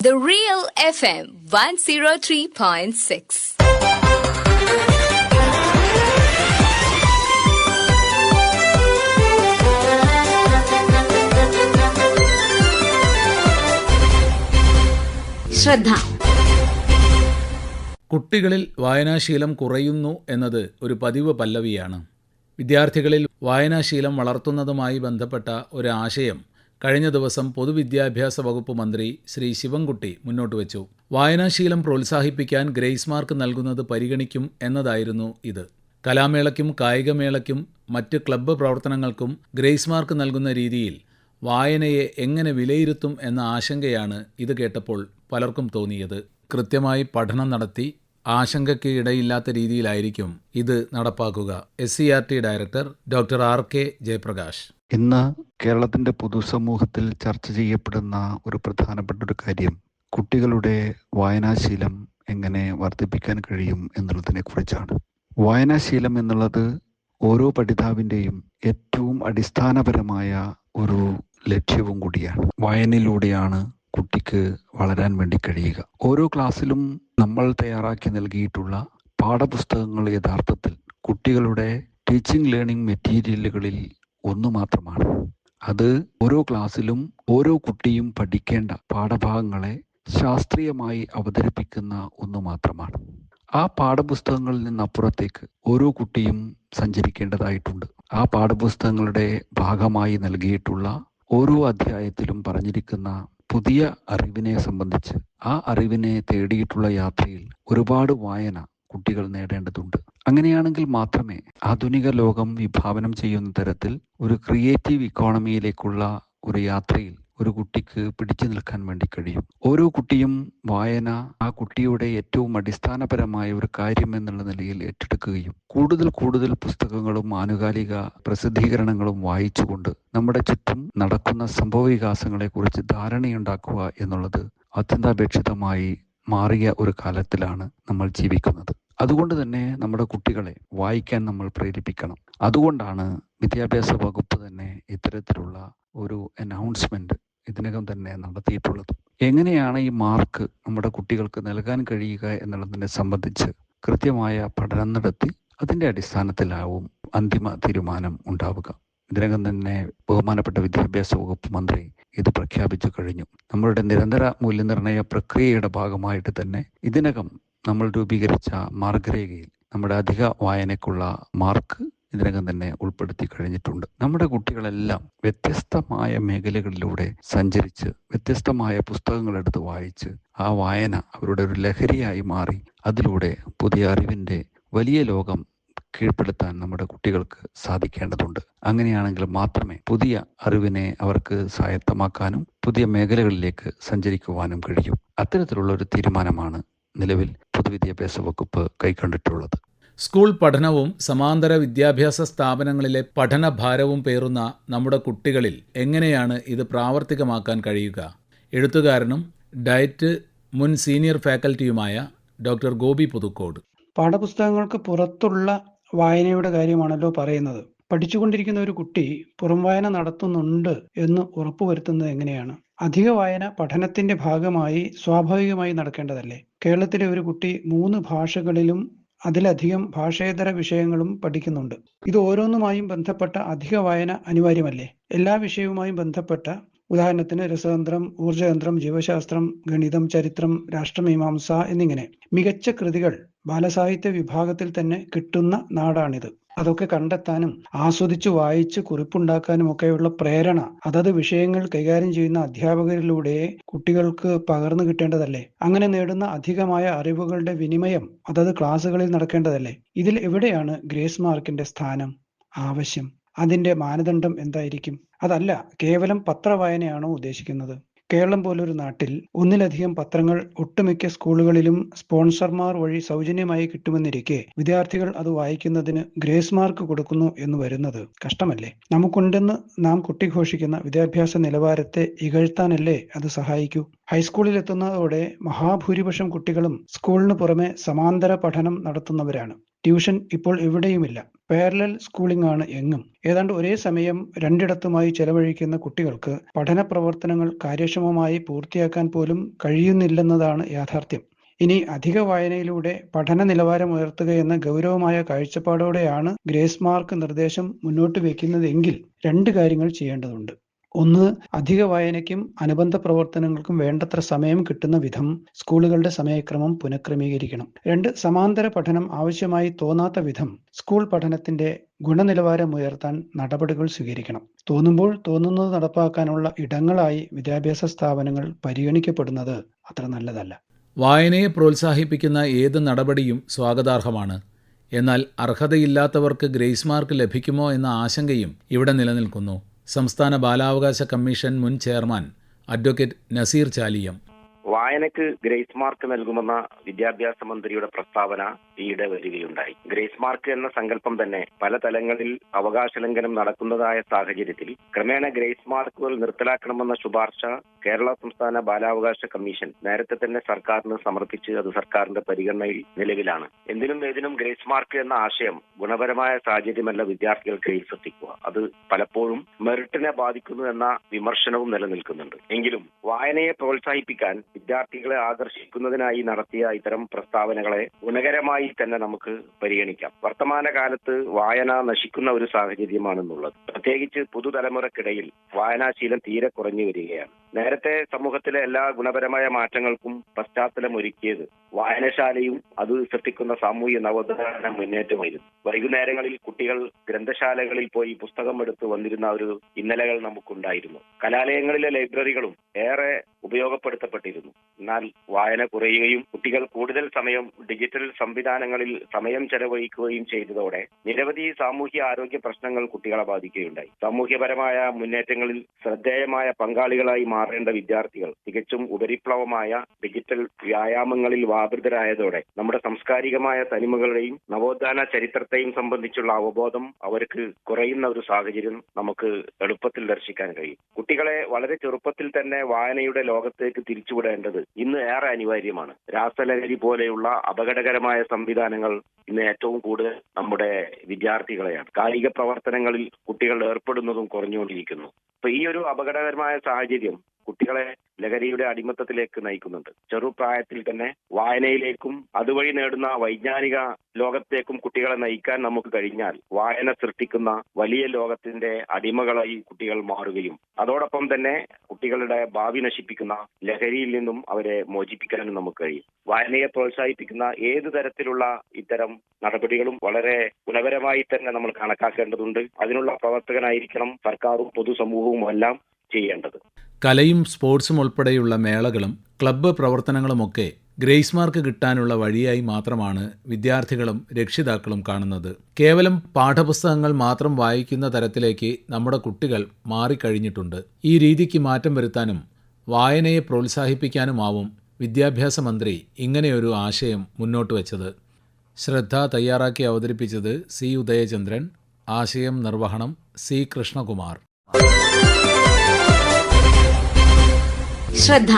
The Real FM 103.6. ശ്രദ്ധ കുട്ടികളിൽ വായനാശീലം കുറയുന്നു എന്നത് ഒരു പതിവ് പല്ലവിയാണ് വിദ്യാർത്ഥികളിൽ വായനാശീലം വളർത്തുന്നതുമായി ബന്ധപ്പെട്ട ഒരു ആശയം കഴിഞ്ഞ ദിവസം പൊതുവിദ്യാഭ്യാസ വകുപ്പ് മന്ത്രി ശ്രീ ശിവൻകുട്ടി മുന്നോട്ട് വച്ചു. വായനാശീലം പ്രോത്സാഹിപ്പിക്കാൻ ഗ്രേസ് മാർക്ക് നൽകുന്നത് പരിഗണിക്കും എന്നതായിരുന്നു ഇത്. കലാമേളയ്ക്കും കായികമേളയ്ക്കും മറ്റ് ക്ലബ്ബ് പ്രവർത്തനങ്ങൾക്കും ഗ്രേസ് മാർക്ക് നൽകുന്ന രീതിയിൽ വായനയെ എങ്ങനെ വിലയിരുത്തും എന്ന ആശങ്കയാണ് ഇത് കേട്ടപ്പോൾ പലർക്കും തോന്നിയത്. കൃത്യമായി പഠനം നടത്തി ആശങ്കയ്ക്ക് ഇടയില്ലാത്ത രീതിയിലായിരിക്കും ഇത് നടപ്പാക്കുക. S C R T director doctor R K Jayaprakash. ഇന്ന് കേരളത്തിന്റെ പൊതുസമൂഹത്തിൽ ചർച്ച ചെയ്യപ്പെടുന്ന ഒരു പ്രധാനപ്പെട്ട ഒരു കാര്യം കുട്ടികളുടെ വായനാശീലം എങ്ങനെ വർദ്ധിപ്പിക്കാൻ കഴിയും എന്നുള്ളതിനെ കുറിച്ചാണ് വായനാശീലം എന്നുള്ളത് ഓരോ പഠിതാവിന്റെയും ഏറ്റവും അടിസ്ഥാനപരമായ ഒരു ലക്ഷ്യവും കൂടിയാണ്. വായനയിലൂടെയാണ് കുട്ടിക്ക് വളരാൻ വേണ്ടി കഴിയുക. ഓരോ ക്ലാസ്സിലും നമ്മൾ തയ്യാറാക്കി നൽകിയിട്ടുള്ള പാഠപുസ്തകങ്ങൾ യഥാർത്ഥത്തിൽ കുട്ടികളുടെ ടീച്ചിങ് ലേണിംഗ് മെറ്റീരിയലുകളിൽ ഒന്ന് മാത്രമാണ്. അത് ഓരോ ക്ലാസ്സിലും ഓരോ കുട്ടിയും പഠിക്കേണ്ട പാഠഭാഗങ്ങളെ ശാസ്ത്രീയമായി അവതരിപ്പിക്കുന്ന ഒന്ന് മാത്രമാണ്. ആ പാഠപുസ്തകങ്ങളിൽ നിന്നപ്പുറത്തേക്ക് ഓരോ കുട്ടിയും സഞ്ചരിക്കേണ്ടതായിട്ടുണ്ട്. ആ പാഠപുസ്തകങ്ങളുടെ ഭാഗമായി നൽകിയിട്ടുള്ള ഓരോ അധ്യായത്തിലും പറഞ്ഞിരിക്കുന്ന പുതിയ അറിവിനെ സംബന്ധിച്ച് ആ അറിവിനെ തേടിയിട്ടുള്ള യാത്രയിൽ ഒരുപാട് വായന കുട്ടികൾ നേടേണ്ടതുണ്ട്. അങ്ങനെയാണെങ്കിൽ മാത്രമേ ആധുനിക ലോകം വിഭാവനം ചെയ്യുന്ന തരത്തിൽ ഒരു ക്രിയേറ്റീവ് ഇക്കോണമിയിലേക്കുള്ള ഒരു യാത്രയിൽ ഒരു കുട്ടിക്ക് പിടിച്ചു നിൽക്കാൻ വേണ്ടി കഴിയും. ഓരോ കുട്ടിയും വായന ആ കുട്ടിയുടെ ഏറ്റവും അടിസ്ഥാനപരമായ ഒരു കാര്യം എന്നുള്ള നിലയിൽ ഏറ്റെടുക്കുകയും കൂടുതൽ കൂടുതൽ പുസ്തകങ്ങളും ആനുകാലിക പ്രസിദ്ധീകരണങ്ങളും വായിച്ചുകൊണ്ട് നമ്മുടെ ചുറ്റും നടക്കുന്ന സംഭവ വികാസങ്ങളെ കുറിച്ച് ധാരണയുണ്ടാക്കുക എന്നുള്ളത് അത്യന്താപേക്ഷിതമായി മാറിയ ഒരു കാലത്തിലാണ് നമ്മൾ ജീവിക്കുന്നത്. അതുകൊണ്ട് തന്നെ നമ്മുടെ കുട്ടികളെ വായിക്കാൻ നമ്മൾ പ്രേരിപ്പിക്കണം. അതുകൊണ്ടാണ് വിദ്യാഭ്യാസ വകുപ്പ് തന്നെ ഇത്തരത്തിലുള്ള ഒരു അനൗൺസ്മെന്റ് ഇതിനകം തന്നെ നടത്തിയിട്ടുള്ളത് എങ്ങനെയാണ് ഈ മാർക്ക് നമ്മുടെ കുട്ടികൾക്ക് നൽകാൻ കഴിയുക എന്നുള്ളതിനെ സംബന്ധിച്ച് കൃത്യമായ പഠനം നടത്തി അതിന്റെ അടിസ്ഥാനത്തിലാവും അന്തിമ തീരുമാനം ഉണ്ടാവുക. ഇതിനകം തന്നെ ബഹുമാനപ്പെട്ട വിദ്യാഭ്യാസ വകുപ്പ് മന്ത്രി ഇത് പ്രഖ്യാപിച്ചു കഴിഞ്ഞു. നമ്മളുടെ നിരന്തര മൂല്യനിർണയ പ്രക്രിയയുടെ ഭാഗമായിട്ട് തന്നെ ഇതിനകം നമ്മൾ രൂപീകരിച്ച മാർഗരേഖയിൽ നമ്മുടെ അധിക വായനയ്ക്കുള്ള മാർക്ക് ഇതിനകം തന്നെ ഉൾപ്പെടുത്തി കഴിഞ്ഞിട്ടുണ്ട്. നമ്മുടെ കുട്ടികളെല്ലാം വ്യത്യസ്തമായ മേഖലകളിലൂടെ സഞ്ചരിച്ച് വ്യത്യസ്തമായ പുസ്തകങ്ങൾ എടുത്ത് വായിച്ച് ആ വായന അവരുടെ ഒരു ലഹരിയായി മാറി അതിലൂടെ പുതിയ അറിവിന്റെ വലിയ ലോകം കീഴ്പ്പെടുത്താൻ നമ്മുടെ കുട്ടികൾക്ക് സാധിക്കേണ്ടതുണ്ട്. അങ്ങനെയാണെങ്കിൽ മാത്രമേ പുതിയ അറിവിനെ അവർക്ക് സ്വായത്തമാക്കാനും പുതിയ മേഖലകളിലേക്ക് സഞ്ചരിക്കുവാനും കഴിയും. അത്തരത്തിലുള്ള ഒരു തീരുമാനമാണ് നിലവിൽ പൊതുവിദ്യാഭ്യാസ വകുപ്പ് കൈക്കൊണ്ടിട്ടുള്ളത്. സ്കൂൾ പഠനവും സമാന്തര വിദ്യാഭ്യാസ സ്ഥാപനങ്ങളിലെ പഠനഭാരവും പേറുന്ന നമ്മുടെ കുട്ടികളിൽ എങ്ങനെയാണ് ഇത് പ്രാവർത്തികമാക്കാൻ കഴിയുക? എഴുത്തുകാരനും ഡയറ്റ് മുൻ സീനിയർ ഫാക്കൽറ്റിയുമായ ഡോക്ടർ ഗോപി പുതുക്കോട്. പാഠപുസ്തകങ്ങൾക്ക് പുറത്തുള്ള വായനയുടെ കാര്യമാണല്ലോ പറയുന്നത്. പഠിച്ചുകൊണ്ടിരിക്കുന്ന ഒരു കുട്ടി പുറം വായന നടത്തുന്നുണ്ട് എന്ന് ഉറപ്പുവരുത്തുന്നത് എങ്ങനെയാണ്? അധിക വായന പഠനത്തിന്റെ ഭാഗമായി സ്വാഭാവികമായി നടക്കേണ്ടതല്ലേ? കേരളത്തിലെ ഒരു കുട്ടി മൂന്ന് ഭാഷകളിലും അതിലധികം ഭാഷേതര വിഷയങ്ങളും പഠിക്കുന്നുണ്ട്. ഇത് ഓരോന്നുമായും ബന്ധപ്പെട്ട അധിക വായന അനിവാര്യമല്ലേ? എല്ലാ വിഷയവുമായും ബന്ധപ്പെട്ട ഉദാഹരണത്തിന് രസതന്ത്രം ഊർജതന്ത്രം ജീവശാസ്ത്രം ഗണിതം ചരിത്രം രാഷ്ട്രമീമാംസ എന്നിങ്ങനെ മികച്ച കൃതികൾ ബാലസാഹിത്യ വിഭാഗത്തിൽ തന്നെ കിട്ടുന്ന നാടാണിത്. അതൊക്കെ കണ്ടെത്താനും ആസ്വദിച്ച് വായിച്ച് കുറിപ്പുണ്ടാക്കാനും ഒക്കെയുള്ള പ്രേരണ. അതത് വിഷയങ്ങൾ കൈകാര്യം ചെയ്യുന്ന അധ്യാപകരിലൂടെ കുട്ടികൾക്ക് പകർന്നു കിട്ടേണ്ടതല്ലേ? അങ്ങനെ നേടുന്ന അധികമായ അറിവുകളുടെ വിനിമയം അതത് ക്ലാസ്സുകളിൽ നടക്കേണ്ടതല്ലേ? ഇതിൽ എവിടെയാണ് ഗ്രേസ് മാർക്കിന്റെ സ്ഥാനം? ആവശ്യം. അതിന്റെ മാനദണ്ഡം എന്തായിരിക്കും? അതല്ല കേവലം പത്രവായനയാണോ ഉദ്ദേശിക്കുന്നത്? കേരളം പോലൊരു നാട്ടിൽ ഒന്നിലധികം പത്രങ്ങൾ ഒട്ടുമിക്ക സ്കൂളുകളിലും സ്പോൺസർമാർ വഴി സൗജന്യമായി കിട്ടുമെന്നിരിക്കെ വിദ്യാർത്ഥികൾ അത് വായിക്കുന്നതിന് ഗ്രേസ് മാർക്ക് കൊടുക്കുന്നു എന്ന് വരുന്നത് കഷ്ടമല്ലേ? നമുക്കുണ്ടെന്ന് നാം കുട്ടിഘോഷിക്കുന്ന വിദ്യാഭ്യാസ നിലവാരത്തെ ഇകഴ്ത്താനല്ലേ അത് സഹായിക്കൂ? ഹൈസ്കൂളിൽ എത്തുന്നതോടെ മഹാഭൂരിപക്ഷം കുട്ടികളും സ്കൂളിന് പുറമെ സമാന്തര പഠനം നടത്തുന്നവരാണ്. ട്യൂഷൻ ഇപ്പോൾ എവിടെയുമില്ല. പാരലൽ സ്കൂളിംഗ് ആണ് എങ്ങും. ഏതാണ്ട് ഒരേ സമയം രണ്ടിടത്തുമായി ചെലവഴിക്കുന്ന കുട്ടികൾക്ക് പഠന പ്രവർത്തനങ്ങൾ കാര്യക്ഷമമായി പൂർത്തിയാക്കാൻ പോലും കഴിയുന്നില്ലെന്നതാണ് യാഥാർത്ഥ്യം. ഇനി അധിക വായനയിലൂടെ പഠന നിലവാരം ഉയർത്തുക എന്ന ഗൗരവമായ കാഴ്ചപ്പാടോടെയാണ് ഗ്രേസ് മാർക്ക് നിർദ്ദേശം മുന്നോട്ട് വയ്ക്കുന്നതെങ്കിൽ രണ്ട് കാര്യങ്ങൾ ചെയ്യേണ്ടതുണ്ട്. ഒന്ന് അധിക വായനയ്ക്കും അനുബന്ധ പ്രവർത്തനങ്ങൾക്കും വേണ്ടത്ര സമയം കിട്ടുന്ന വിധം സ്കൂളുകളുടെ സമയക്രമം പുനഃക്രമീകരിക്കണം. രണ്ട് സമാന്തര പഠനം ആവശ്യമായി തോന്നാത്ത വിധം സ്കൂൾ പഠനത്തിന്റെ ഗുണനിലവാരം ഉയർത്താൻ നടപടികൾ സ്വീകരിക്കണം. തോന്നുമ്പോൾ തോന്നുന്നത് നടപ്പാക്കാനുള്ള ഇടങ്ങളായി വിദ്യാഭ്യാസ സ്ഥാപനങ്ങൾ പരിഗണിക്കപ്പെടുന്നത് അത്ര നല്ലതല്ല. വായനയെ പ്രോത്സാഹിപ്പിക്കുന്ന ഏത് നടപടിയും സ്വാഗതാർഹമാണ്. എന്നാൽ അർഹതയില്ലാത്തവർക്ക് ഗ്രേസ് മാർക്ക് ലഭിക്കുമോ എന്ന ആശങ്കയും ഇവിടെ നിലനിൽക്കുന്നു. സംസ്ഥാന ബാലാവകാശ കമ്മീഷൻ മുൻ ചെയർമാൻ അഡ്വക്കേറ്റ് നസീർ ചാലിയം. വായനക്ക് ഗ്രേസ് മാർക്ക് നൽകുമെന്ന വിദ്യാഭ്യാസ മന്ത്രിയുടെ പ്രസ്താവന ഈയിടെ വരികയുണ്ടായി. ഗ്രേസ് മാർക്ക് എന്ന സങ്കല്പം തന്നെ പല തലങ്ങളിൽ അവകാശ ലംഘനം നടക്കുന്നതായ സാഹചര്യത്തിൽ ക്രമേണ ഗ്രേസ് മാർക്കുകൾ നിർത്തലാക്കണമെന്ന ശുപാർശ കേരള സംസ്ഥാന ബാലാവകാശ കമ്മീഷൻ നേരത്തെ തന്നെ സർക്കാരിന് സമർപ്പിച്ച് അത് സർക്കാരിന്റെ പരിഗണനയിൽ നിലവിലാണ്. എന്തിനും ഏതിനും ഗ്രേസ് മാർക്ക് എന്ന ആശയം ഗുണപരമായ സാഹചര്യമല്ല വിദ്യാർത്ഥികൾക്കിടയിൽ ശ്രദ്ധിക്കുക പലപ്പോഴും മെറിറ്റിനെ ബാധിക്കുന്നു എന്ന വിമർശനവും നിലനിൽക്കുന്നുണ്ട്. എങ്കിലും വായനയെ പ്രോത്സാഹിപ്പിക്കാൻ വിദ്യാർത്ഥികളെ ആകർഷിക്കുന്നതിനായി നടത്തിയ ഇത്തരം പ്രസ്താവനകളെ ഗുണകരമായി തന്നെ നമുക്ക് പരിഗണിക്കാം. വർത്തമാന കാലത്ത് വായന നശിക്കുന്ന ഒരു സാഹചര്യമാണെന്നുള്ളത്. പ്രത്യേകിച്ച് പുതുതലമുറക്കിടയിൽ വായനാശീലം തീരെ കുറഞ്ഞു വരികയാണ്. നേരത്തെ സമൂഹത്തിലെ എല്ലാ ഗുണപരമായ മാറ്റങ്ങൾക്കും പശ്ചാത്തലം ഒരുക്കിയത് വായനശാലയും അത് സൃഷ്ടിക്കുന്ന സാമൂഹ്യ നവോത്ഥാന മുന്നേറ്റമായിരുന്നു. വൈകുന്നേരങ്ങളിൽ കുട്ടികൾ ഗ്രന്ഥശാലകളിൽ പോയി പുസ്തകം എടുത്ത് വന്നിരുന്ന ഒരു ഇന്നലകൾ നമുക്കുണ്ടായിരുന്നു. കലാലയങ്ങളിലെ ലൈബ്രറികളും ഏറെ ഉപയോഗപ്പെടുത്തപ്പെട്ടിരുന്നു. എന്നാൽ വായന കുറയുകയും കുട്ടികൾ കൂടുതൽ സമയം ഡിജിറ്റൽ സംവിധാനങ്ങളിൽ സമയം ചെലവഴിക്കുകയും ചെയ്തതോടെ നിരവധി സാമൂഹ്യ ആരോഗ്യ പ്രശ്നങ്ങൾ കുട്ടികളെ ബാധിക്കുകയുണ്ടായി. സാമൂഹ്യപരമായ മുന്നേറ്റങ്ങളിൽ ശ്രദ്ധേയമായ പങ്കാളികളായി മാറേണ്ട വിദ്യാർത്ഥികൾ തികച്ചും ഉപരിപ്ലവമായ ഡിജിറ്റൽ വ്യായാമങ്ങളിൽ വ്യാപൃതരായതോടെ നമ്മുടെ സാംസ്കാരികമായ തനിമകളുടെയും നവോത്ഥാന ചരിത്രത്തെയും സംബന്ധിച്ചുള്ള അവബോധം അവർക്ക് കുറയുന്ന ഒരു സാഹചര്യം നമുക്ക് എളുപ്പത്തിൽ ദർശിക്കാൻ കഴിയും. കുട്ടികളെ വളരെ ചെറുപ്പത്തിൽ തന്നെ വായനയുടെ ലോകത്തേക്ക് തിരിച്ചുവിടേണ്ടത് ഇന്ന് ഏറെ അനിവാര്യമാണ്. രാസലഹരി പോലെയുള്ള അപകടകരമായ സംവിധാനങ്ങൾ ഇന്ന് ഏറ്റവും കൂടുതൽ നമ്മുടെ വിദ്യാർത്ഥികളെയാണ്. കായിക പ്രവർത്തനങ്ങളിൽ കുട്ടികൾ ഏർപ്പെടുന്നതും കുറഞ്ഞുകൊണ്ടിരിക്കുന്നു. അപ്പൊ ഈ ഒരു അപകടകരമായ സാഹചര്യം കുട്ടികളെ ലഹരിയുടെ അടിമത്തത്തിലേക്ക് നയിക്കുന്നുണ്ട്. ചെറുപ്രായത്തിൽ തന്നെ വായനയിലേക്കും അതുവഴി നേടുന്ന വൈജ്ഞാനിക ലോകത്തേക്കും കുട്ടികളെ നയിക്കാൻ നമുക്ക് കഴിഞ്ഞാൽ വായന സൃഷ്ടിക്കുന്ന വലിയ ലോകത്തിന്റെ അടിമകളായി കുട്ടികൾ മാറുകയും അതോടൊപ്പം തന്നെ കുട്ടികളുടെ ഭാവി നശിപ്പിക്കുന്ന ലഹരിയിൽ നിന്നും അവരെ മോചിപ്പിക്കാനും നമുക്ക് കഴിയും. വായനയെ പ്രോത്സാഹിപ്പിക്കുന്ന ഏത് തരത്തിലുള്ള ഇത്തരം നടപടികളും വളരെ ഗുണപരമായി തന്നെ നമ്മൾ കണക്കാക്കേണ്ടതുണ്ട്. അതിനുള്ള പ്രവർത്തകനായിരിക്കണം സർക്കാരും പൊതുസമൂഹവും എല്ലാം ചെയ്യേണ്ടത്. കലയും സ്പോർട്സും ഉൾപ്പെടെയുള്ള മേളകളും ക്ലബ്ബ് പ്രവർത്തനങ്ങളുമൊക്കെ ഗ്രേസ് മാർക്ക് കിട്ടാനുള്ള വഴിയായി മാത്രമാണ് വിദ്യാർത്ഥികളും രക്ഷിതാക്കളും കാണുന്നത്. കേവലം പാഠപുസ്തകങ്ങൾ മാത്രം വായിക്കുന്ന തരത്തിലേക്ക് നമ്മുടെ കുട്ടികൾ മാറിക്കഴിഞ്ഞിട്ടുണ്ട്. ഈ രീതിക്ക് മാറ്റം വരുത്താനും വായനയെ പ്രോത്സാഹിപ്പിക്കാനുമാവും വിദ്യാഭ്യാസ മന്ത്രി ഇങ്ങനെയൊരു ആശയം മുന്നോട്ട് വച്ചത്. ശ്രദ്ധ തയ്യാറാക്കി അവതരിപ്പിച്ചത് സി. ഉദയചന്ദ്രൻ ആശയം നിർവഹണം സി. കൃഷ്ണകുമാർ. ശ്രദ്ധ